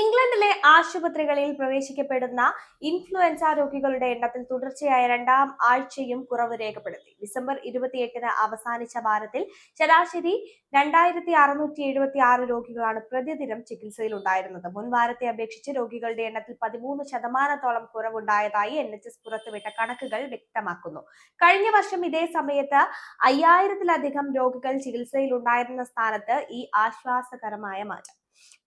ഇംഗ്ലണ്ടിലെ ആശുപത്രികളിൽ പ്രവേശിക്കപ്പെടുന്ന ഇൻഫ്ലുവൻസ രോഗികളുടെ എണ്ണത്തിൽ തുടർച്ചയായ രണ്ടാം ആഴ്ചയും കുറവ് രേഖപ്പെടുത്തി. ഡിസംബർ ഇരുപത്തിയെട്ടിന് അവസാനിച്ച വാരത്തിൽ ശരാശരി രണ്ടായിരത്തി അറുന്നൂറ്റി എഴുപത്തി ആറ് രോഗികളാണ് പ്രതിദിനം ചികിത്സയിൽ ഉണ്ടായിരുന്നത്. മുൻവാരത്തെ അപേക്ഷിച്ച് രോഗികളുടെ എണ്ണത്തിൽ പതിമൂന്ന് ശതമാനത്തോളം കുറവുണ്ടായതായി എൻ എച്ച് എസ് പുറത്തുവിട്ട കണക്കുകൾ വ്യക്തമാക്കുന്നു. കഴിഞ്ഞ വർഷം ഇതേ സമയത്ത് അയ്യായിരത്തിലധികം രോഗികൾ ചികിത്സയിലുണ്ടായിരുന്ന സ്ഥാനത്ത് ഈ ആശ്വാസകരമായ മാറ്റം.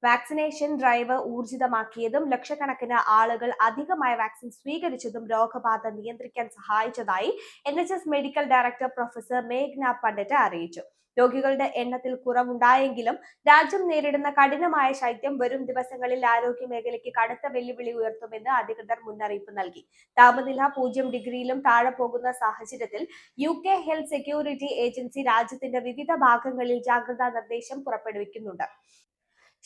വാക്സിനേഷൻ ഡ്രൈവ് ഊർജിതമാക്കിയതും ലക്ഷക്കണക്കിന് ആളുകൾ അധികമായ വാക്സിൻ സ്വീകരിച്ചതും രോഗബാധ നിയന്ത്രിക്കാൻ സഹായിച്ചതായി എൻ മെഡിക്കൽ ഡയറക്ടർ പ്രൊഫസർ മേഘ്ന പണ്ഡിറ്റ് അറിയിച്ചു. രോഗികളുടെ എണ്ണത്തിൽ കുറവുണ്ടായെങ്കിലും രാജ്യം നേരിടുന്ന കഠിനമായ ശൈത്യം വരും ദിവസങ്ങളിൽ ആരോഗ്യ മേഖലയ്ക്ക് കടുത്ത വെല്ലുവിളി ഉയർത്തുമെന്ന് അധികൃതർ മുന്നറിയിപ്പ് നൽകി. താപനില പൂജ്യം ഡിഗ്രിയിലും താഴെ പോകുന്ന സാഹചര്യത്തിൽ U K health security agency രാജ്യത്തിന്റെ വിവിധ ഭാഗങ്ങളിൽ ജാഗ്രതാ നിർദ്ദേശം പുറപ്പെടുവിക്കുന്നുണ്ട്.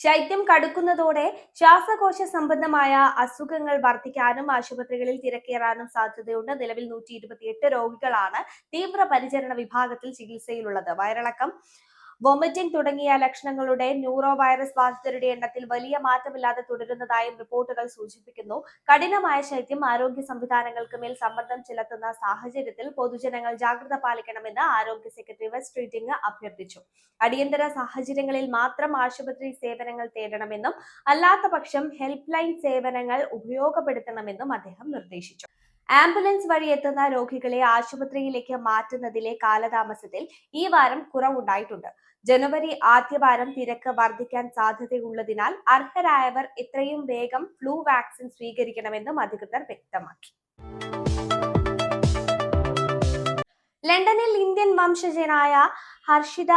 ശൈത്യം കടുക്കുന്നതോടെ ശ്വാസകോശ സംബന്ധമായ അസുഖങ്ങൾ വർദ്ധിക്കാനും ആശുപത്രികളിൽ തിരക്കേറാനും സാധ്യതയുണ്ട്. നിലവിൽ നൂറ്റി ഇരുപത്തിയെട്ട് രോഗികളാണ് തീവ്രപരിചരണ വിഭാഗത്തിൽ ചികിത്സയിലുള്ളത്. വയറിളക്കം വൊമിറ്റിംഗ് തുടങ്ങിയ ലക്ഷണങ്ങളുടെ ന്യൂറോ വൈറസ് ബാധിതരുടെ എണ്ണത്തിൽ വലിയ മാറ്റമില്ലാതെ തുടരുന്നതായും റിപ്പോർട്ടുകൾ സൂചിപ്പിക്കുന്നു. കഠിനമായ ശൈത്യം ആരോഗ്യ സംവിധാനങ്ങൾക്ക് മേൽ സമ്മർദ്ദം ചെലുത്തുന്ന സാഹചര്യത്തിൽ പൊതുജനങ്ങൾ ജാഗ്രത പാലിക്കണമെന്ന് ആരോഗ്യ സെക്രട്ടറി വെസ്റ്റ് ട്രീറ്റിംഗ് അഭ്യർത്ഥിച്ചു. അടിയന്തര സാഹചര്യങ്ങളിൽ മാത്രം ആശുപത്രി സേവനങ്ങൾ തേടണമെന്നും അല്ലാത്ത പക്ഷം ഹെൽപ്പ് ലൈൻ സേവനങ്ങൾ ഉപയോഗപ്പെടുത്തണമെന്നും അദ്ദേഹം നിർദ്ദേശിച്ചു. ആംബുലൻസ് വഴി എത്തുന്ന രോഗികളെ ആശുപത്രിയിലേക്ക് മാറ്റുന്നതിലെ കാലതാമസത്തിൽ ഈ വാരം കുറവുണ്ടായിട്ടുണ്ട്. ജനുവരി ആദ്യവാരം തിരക്ക് വർദ്ധിക്കാൻ സാധ്യതയുള്ളതിനാൽ അർഹരായവർ എത്രയും വേഗം ഫ്ലൂ വാക്സിൻ സ്വീകരിക്കണമെന്നും അധികൃതർ വ്യക്തമാക്കി. ലണ്ടനിൽ ഇന്ത്യൻ വംശജനായ ഹർഷിത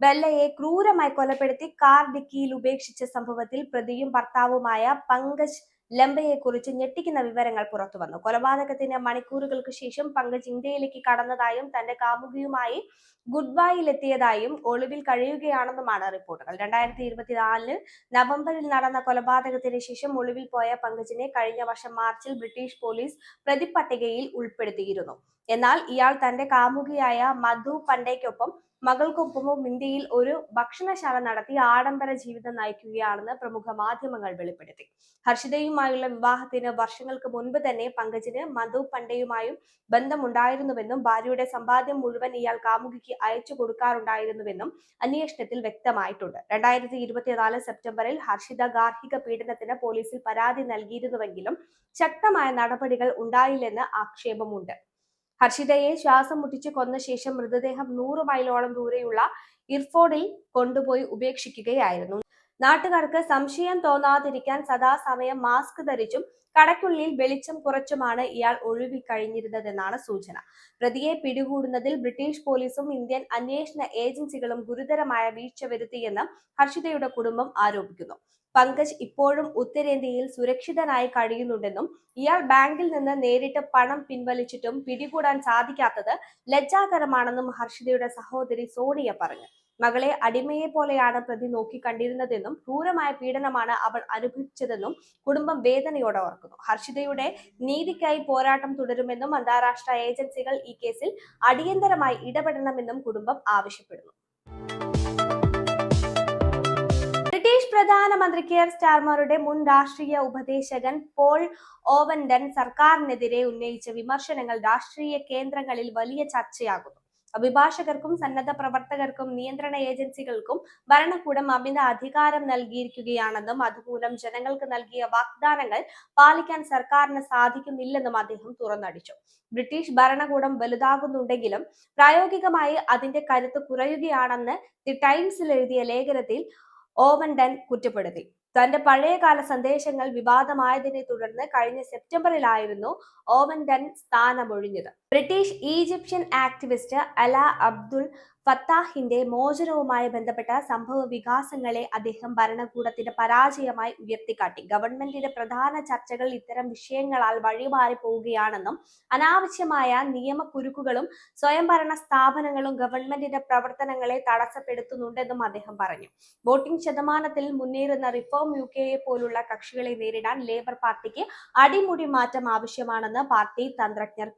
ബെല്ലയെ ക്രൂരമായി കൊലപ്പെടുത്തി കാർ ഡിക്കിയിൽ ഉപേക്ഷിച്ച സംഭവത്തിൽ പ്രതിയും ഭർത്താവുമായ പങ്കജ് ലംബയെക്കുറിച്ച് ഞെട്ടിക്കുന്ന വിവരങ്ങൾ പുറത്തുവന്നു കൊലപാതകത്തിന് മണിക്കൂറുകൾക്ക് ശേഷം പങ്കജ് ഇന്ത്യയിലേക്ക് കടന്നതായും തന്റെ കാമുകിയുമായി ഗുഡ്ബായിലെത്തിയതായും ഒളിവിൽ കഴിയുകയാണെന്നുമാണ് റിപ്പോർട്ടുകൾ. രണ്ടായിരത്തി ഇരുപത്തിനാലിൽ നവംബറിൽ നടന്ന കൊലപാതകത്തിന് ശേഷം ഒളിവിൽ പോയ പങ്കജിനെ കഴിഞ്ഞ വർഷം മാർച്ചിൽ ബ്രിട്ടീഷ് പോലീസ് പ്രതിപട്ടികയിൽ ഉൾപ്പെടുത്തിയിരുന്നു. എന്നാൽ ഇയാൾ തന്റെ കാമുകിയായ മധു പണ്ടേക്കൊപ്പം മകൾക്കൊപ്പവും ഇന്ത്യയിൽ ഒരു ഭക്ഷണശാല നടത്തി ആഡംബര ജീവിതം നയിക്കുകയാണെന്ന് പ്രമുഖ മാധ്യമങ്ങൾ വെളിപ്പെടുത്തി. ഹർഷിതയുമായുള്ള വിവാഹത്തിന് വർഷങ്ങൾക്ക് മുൻപ് തന്നെ പങ്കജിന് മധു പണ്ടയുമായും ബന്ധമുണ്ടായിരുന്നുവെന്നും ഭാര്യയുടെ സമ്പാദ്യം മുഴുവൻ ഇയാൾ കാമുകിക്ക് അയച്ചു കൊടുക്കാറുണ്ടായിരുന്നുവെന്നും അന്വേഷണത്തിൽ വ്യക്തമായിട്ടുണ്ട്. രണ്ടായിരത്തി ഇരുപത്തിനാല് സെപ്റ്റംബറിൽ ഹർഷിത ഗാർഹിക പീഡനത്തിന് പോലീസിൽ പരാതി നൽകിയിരുന്നുവെങ്കിലും ശക്തമായ നടപടികൾ ഉണ്ടായില്ലെന്ന് ആക്ഷേപമുണ്ട്. ഹർഷിതയെ ശ്വാസം മുട്ടിച്ച് കൊന്ന ശേഷം മൃതദേഹം നൂറ് മൈലോളം ദൂരെയുള്ള ഇർഫോഡിൽ കൊണ്ടുപോയി ഉപേക്ഷിക്കുകയായിരുന്നു. നാട്ടുകാർക്ക് സംശയം തോന്നാതിരിക്കാൻ സദാസമയം മാസ്ക് ധരിച്ചും കടയ്ക്കുള്ളിൽ വെളിച്ചം കുറച്ചുമാണ് ഇയാൾ ഒഴുകിക്കഴിഞ്ഞിരുന്നതെന്നാണ് സൂചന. പ്രതിയെ പിടികൂടുന്നതിൽ ബ്രിട്ടീഷ് പോലീസും ഇന്ത്യൻ അന്വേഷണ ഏജൻസികളും ഗുരുതരമായ വീഴ്ച വരുത്തിയെന്ന് ഹർഷിതയുടെ കുടുംബം ആരോപിക്കുന്നു. പങ്കജ് ഇപ്പോഴും ഉത്തരേന്ത്യയിൽ സുരക്ഷിതനായി കഴിയുന്നുണ്ടെന്നും ഇയാൾ ബാങ്കിൽ നിന്ന് നേരിട്ട് പണം പിൻവലിച്ചിട്ടും പിടികൂടാൻ സാധിക്കാത്തത് ലജ്ജാകരമാണെന്നും ഹർഷിതയുടെ സഹോദരി സോണിയ പറഞ്ഞു. മകളെ അടിമയെ പോലെയാണ് പ്രതി നോക്കി നോക്കിക്കണ്ടിരുന്നതെന്നും ക്രൂരമായ പീഡനമാണ് അവൾ അനുഭവിച്ചതെന്നും കുടുംബം വേദനയോടെ ഓർക്കുന്നു. ഹർഷിതയുടെ നീതിക്കായി പോരാട്ടം തുടരുമെന്നും അന്താരാഷ്ട്ര ഏജൻസികൾ ഈ കേസിൽ അടിയന്തരമായി ഇടപെടണമെന്നും കുടുംബം ആവശ്യപ്പെടുന്നു. പ്രധാനമന്ത്രി കെയർ സ്റ്റാർമറുടെ മുൻ രാഷ്ട്രീയ ഉപദേശകൻ പോൾ ഓവൻഡൻ സർക്കാരിനെതിരെ ഉന്നയിച്ച വിമർശനങ്ങൾ രാഷ്ട്രീയ കേന്ദ്രങ്ങളിൽ വലിയ ചർച്ചയാകുന്നു. അഭിഭാഷകർക്കും സന്നദ്ധ പ്രവർത്തകർക്കും നിയന്ത്രണ ഏജൻസികൾക്കും ഭരണകൂടം അമിത അധികാരം നൽകിയിരിക്കുകയാണെന്നും അതുമൂലം ജനങ്ങൾക്ക് നൽകിയ വാഗ്ദാനങ്ങൾ പാലിക്കാൻ സർക്കാരിന് സാധിക്കുന്നില്ലെന്നും അദ്ദേഹം തുറന്നടിച്ചു. ബ്രിട്ടീഷ് ഭരണകൂടം വലുതാകുന്നുണ്ടെങ്കിലും പ്രായോഗികമായി അതിന്റെ കരുത്ത് കുറയുകയാണെന്ന് ദി ടൈംസിൽ എഴുതിയ ലേഖനത്തിൽ ഓവൻഡൻ കുറ്റപ്പെടുത്തി. തന്റെ പഴയകാല സന്ദേശങ്ങൾ വിവാദമായതിനെ തുടർന്ന് കഴിഞ്ഞ സെപ്റ്റംബറിലായിരുന്നു Owen Dunn സ്ഥാനമൊഴിഞ്ഞത്. British Egyptian activist Alaa Abdul ഫത്താഹിന്റെ മോചനവുമായി ബന്ധപ്പെട്ട സംഭവ വികാസങ്ങളെ അദ്ദേഹം ഭരണകൂടത്തിന്റെ പരാജയമായി ഉയർത്തിക്കാട്ടി. ഗവൺമെന്റിന്റെ പ്രധാന ചർച്ചകൾ ഇത്തരം വിഷയങ്ങളാൽ വഴിമാറി പോവുകയാണെന്നും അനാവശ്യമായ നിയമക്കുരുക്കുകളും സ്വയംഭരണ സ്ഥാപനങ്ങളും ഗവൺമെന്റിന്റെ പ്രവർത്തനങ്ങളെ തടസ്സപ്പെടുത്തുന്നുണ്ടെന്നും അദ്ദേഹം പറഞ്ഞു. വോട്ടിംഗ് ശതമാനത്തിൽ മുന്നേറുന്ന റിഫോം യു കെയെ പോലുള്ള കക്ഷികളെ നേരിടാൻ ലേബർ പാർട്ടിക്ക് അടിമുടി മാറ്റം ആവശ്യമാണെന്ന് പാർട്ടി തന്ത്രജ്ഞർ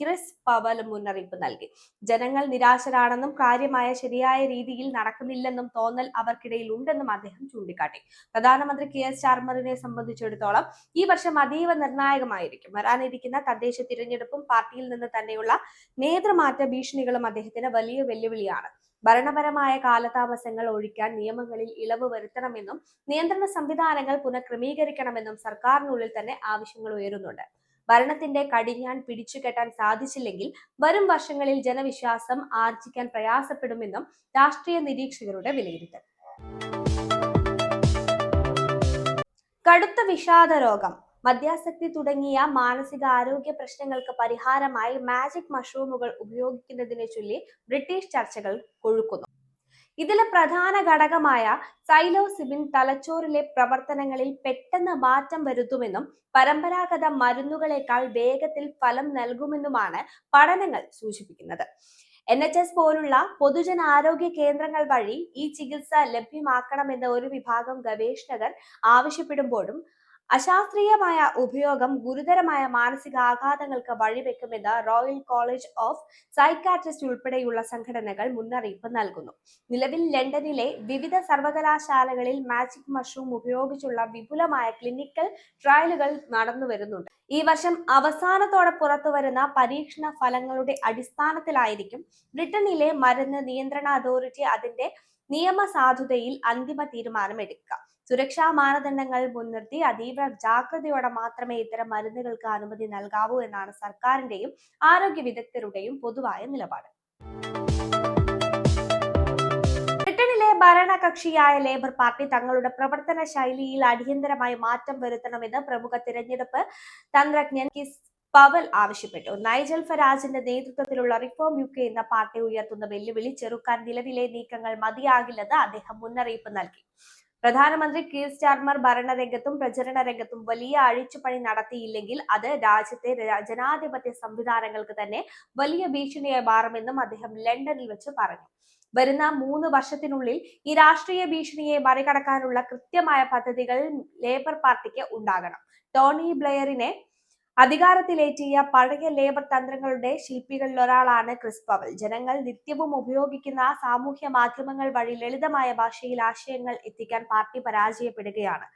ക്രിസ് പവൽ മുന്നറിയിപ്പ് നൽകി. ജനങ്ങൾ നിരാശരാണെന്നും കാര്യമായ ശരിയായ രീതിയിൽ നടക്കുന്നില്ലെന്നും തോന്നൽ അവർക്കിടയിൽ ഉണ്ടെന്നും അദ്ദേഹം ചൂണ്ടിക്കാട്ടി. പ്രധാനമന്ത്രി കെ എസ് ചാർമറിനെ സംബന്ധിച്ചിടത്തോളം ഈ വർഷം അതീവ നിർണായകമായിരിക്കും. വരാനിരിക്കുന്ന തദ്ദേശ തിരഞ്ഞെടുപ്പും പാർട്ടിയിൽ നിന്ന് തന്നെയുള്ള നേതൃമാറ്റ ഭീഷണികളും അദ്ദേഹത്തിന് വലിയ വെല്ലുവിളിയാണ്. ഭരണപരമായ കാലതാമസങ്ങൾ ഒഴിക്കാൻ നിയമങ്ങളിൽ ഇളവ് വരുത്തണമെന്നും നിയന്ത്രണ സംവിധാനങ്ങൾ പുനഃക്രമീകരിക്കണമെന്നും സർക്കാരിനുള്ളിൽ തന്നെ ആവശ്യങ്ങൾ ഉയരുന്നുണ്ട്. ഭരണത്തിന്റെ കടിഞ്ഞാൻ പിടിച്ചുകെട്ടാൻ സാധിച്ചില്ലെങ്കിൽ വരും വർഷങ്ങളിൽ ജനവിശ്വാസം ആർജിക്കാൻ പ്രയാസപ്പെടുമെന്നും രാഷ്ട്രീയ നിരീക്ഷകരുടെ വിലയിരുത്തൽ. കടുത്ത വിഷാദ രോഗം. മദ്യാസക്തി തുടങ്ങിയ മാനസിക ആരോഗ്യ പ്രശ്നങ്ങൾക്ക് പരിഹാരമായി മാജിക് മഷ്റൂമുകൾ ഉപയോഗിക്കുന്നതിനെ ചൊല്ലി ബ്രിട്ടീഷ് ചർച്ചകൾ കൊഴുക്കുന്നു. ഇതിലെ പ്രധാന ഘടകമായ സൈലോസിബിൻ തലച്ചോറിലെ പ്രവർത്തനങ്ങളിൽ പെട്ടെന്ന് മാറ്റം വരുത്തുമെന്നും പരമ്പരാഗത മരുന്നുകളെക്കാൾ വേഗത്തിൽ ഫലം നൽകുമെന്നുമാണ് പഠനങ്ങൾ സൂചിപ്പിക്കുന്നത്. എൻ എച്ച് എസ് പോലുള്ള പൊതുജനാരോഗ്യ കേന്ദ്രങ്ങൾ വഴി ഈ ചികിത്സ ലഭ്യമാക്കണമെന്ന് ഒരു വിഭാഗം ഗവേഷകർ ആവശ്യപ്പെടുമ്പോഴും അശാസ്ത്രീയമായ ഉപയോഗം ഗുരുതരമായ മാനസികാഘാതങ്ങൾക്ക് വഴിവെക്കുമെന്ന് റോയൽ കോളേജ് ഓഫ് സൈക്കാട്രിസ്റ്റ് ഉൾപ്പെടെയുള്ള സംഘടനകൾ മുന്നറിയിപ്പ് നൽകുന്നു. നിലവിൽ ലണ്ടനിലെ വിവിധ സർവകലാശാലകളിൽ മാജിക് മഷ്റൂം ഉപയോഗിച്ചുള്ള വിപുലമായ ക്ലിനിക്കൽ ട്രയലുകൾ നടന്നു വരുന്നുണ്ട്. ഈ വർഷം അവസാനത്തോടെ പുറത്തു വരുന്ന പരീക്ഷണ ഫലങ്ങളുടെ അടിസ്ഥാനത്തിലായിരിക്കും ബ്രിട്ടനിലെ മരുന്ന് നിയന്ത്രണ അതോറിറ്റി അതിന്റെ നിയമസാധുതയിൽ അന്തിമ തീരുമാനമെടുക്കുക. സുരക്ഷാ മാനദണ്ഡങ്ങൾ മുൻനിർത്തി അതീവ ജാഗ്രതയോടെ മാത്രമേ ഇത്തരം മരുന്നുകൾക്ക് അനുമതി നൽകാവൂ എന്നാണ് സർക്കാരിന്റെയും ആരോഗ്യ വിദഗ്ധരുടെയും പൊതുവായ നിലപാട്. ഭരണകക്ഷിയായ ലേബർ പാർട്ടി തങ്ങളുടെ പ്രവർത്തന ശൈലിയിൽ അടിയന്തരമായി മാറ്റം വരുത്തണമെന്ന് പ്രമുഖ തിരഞ്ഞെടുപ്പ് തന്ത്രജ്ഞൻ കിസ് പവൽ ആവശ്യപ്പെട്ടു. നൈജൽ ഫരാജിന്റെ നേതൃത്വത്തിലുള്ള റിഫോം യു കെ എന്ന പാർട്ടി ഉയർത്തുന്ന വെല്ലുവിളി ചെറുക്കാൻ നിലവിലെ നീക്കങ്ങൾ മതിയാകില്ലെന്ന് അദ്ദേഹം മുന്നറിയിപ്പ് നൽകി. പ്രധാനമന്ത്രി കീർ സ്റ്റാർമർ ഭരണരംഗത്തും പ്രചരണ രംഗത്തും വലിയ അഴിച്ചുപണി നടത്തിയില്ലെങ്കിൽ അത് രാജ്യത്തെ ജനാധിപത്യ സംവിധാനങ്ങൾക്ക് തന്നെ വലിയ ഭീഷണിയായി മാറുമെന്നും അദ്ദേഹം ലണ്ടനിൽ വെച്ച് പറഞ്ഞു. വരുന്ന മൂന്ന് വർഷത്തിനുള്ളിൽ ഈ രാഷ്ട്രീയ ഭീഷണിയെ മറികടക്കാനുള്ള കൃത്യമായ പദ്ധതികൾ ലേബർ പാർട്ടിക്ക് ഉണ്ടാകണം. ടോണി ബ്ലെയറിനെ അധികാരത്തിലേറ്റിയ പഴയ ലേബർ തന്ത്രങ്ങളുടെ ശില്പികളിൽ ഒരാളാണ് ക്രിസ് പവൽ. ജനങ്ങൾ നിത്യവും ഉപയോഗിക്കുന്ന സാമൂഹ്യ മാധ്യമങ്ങൾ വഴി ലളിതമായ ഭാഷയിൽ ആശയങ്ങൾ എത്തിക്കാൻ പാർട്ടി പരാജയപ്പെടുകയാണ്.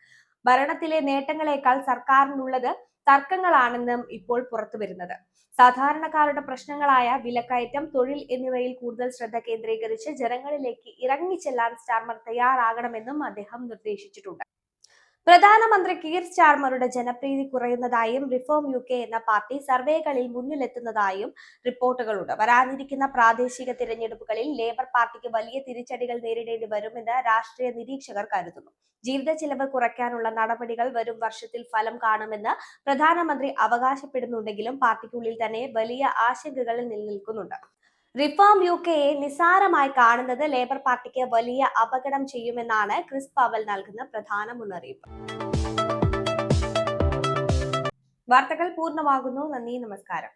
ഭരണത്തിലെ നേട്ടങ്ങളെക്കാൾ സർക്കാരിനുള്ളത് തർക്കങ്ങളാണെന്നും ഇപ്പോൾ പുറത്തു വരുന്നത്. സാധാരണക്കാരുടെ പ്രശ്നങ്ങളായ വിലക്കയറ്റം തൊഴിൽ എന്നിവയിൽ കൂടുതൽ ശ്രദ്ധ കേന്ദ്രീകരിച്ച് ജനങ്ങളിലേക്ക് ഇറങ്ങിച്ചെല്ലാൻ സ്റ്റാർമർ തയ്യാറാകണമെന്നും അദ്ദേഹം നിർദ്ദേശിച്ചിട്ടുണ്ട്. പ്രധാനമന്ത്രി കീർ സ്റ്റാർമറുടെ ജനപ്രീതി കുറയുന്നതായും റിഫോം യു കെ എന്ന പാർട്ടി സർവേകളിൽ മുന്നിലെത്തുന്നതായും റിപ്പോർട്ടുകളുണ്ട്. വരാനിരിക്കുന്ന പ്രാദേശിക തിരഞ്ഞെടുപ്പുകളിൽ ലേബർ പാർട്ടിക്ക് വലിയ തിരിച്ചടികൾ നേരിടേണ്ടി വരുമെന്ന് രാഷ്ട്രീയ നിരീക്ഷകർ കരുതുന്നു. ജീവിത ചിലവ് കുറയ്ക്കാനുള്ള നടപടികൾ വരും വർഷത്തിൽ ഫലം കാണുമെന്ന് പ്രധാനമന്ത്രി അവകാശപ്പെടുന്നുണ്ടെങ്കിലും പാർട്ടിക്കുള്ളിൽ തന്നെ വലിയ ആശങ്കകൾ നിലനിൽക്കുന്നുണ്ട് റിഫോം യു കെയെ നിസാരമായി കാണുന്നത് ലേബർ പാർട്ടിക്ക് വലിയ അപകടം ചെയ്യുമെന്നാണ് ക്രിസ് പവൽ നൽകുന്ന പ്രധാന മുന്നറിയിപ്പ്. വാർത്തകൾ പൂർണമാകുന്നു. നന്ദി നമസ്കാരം.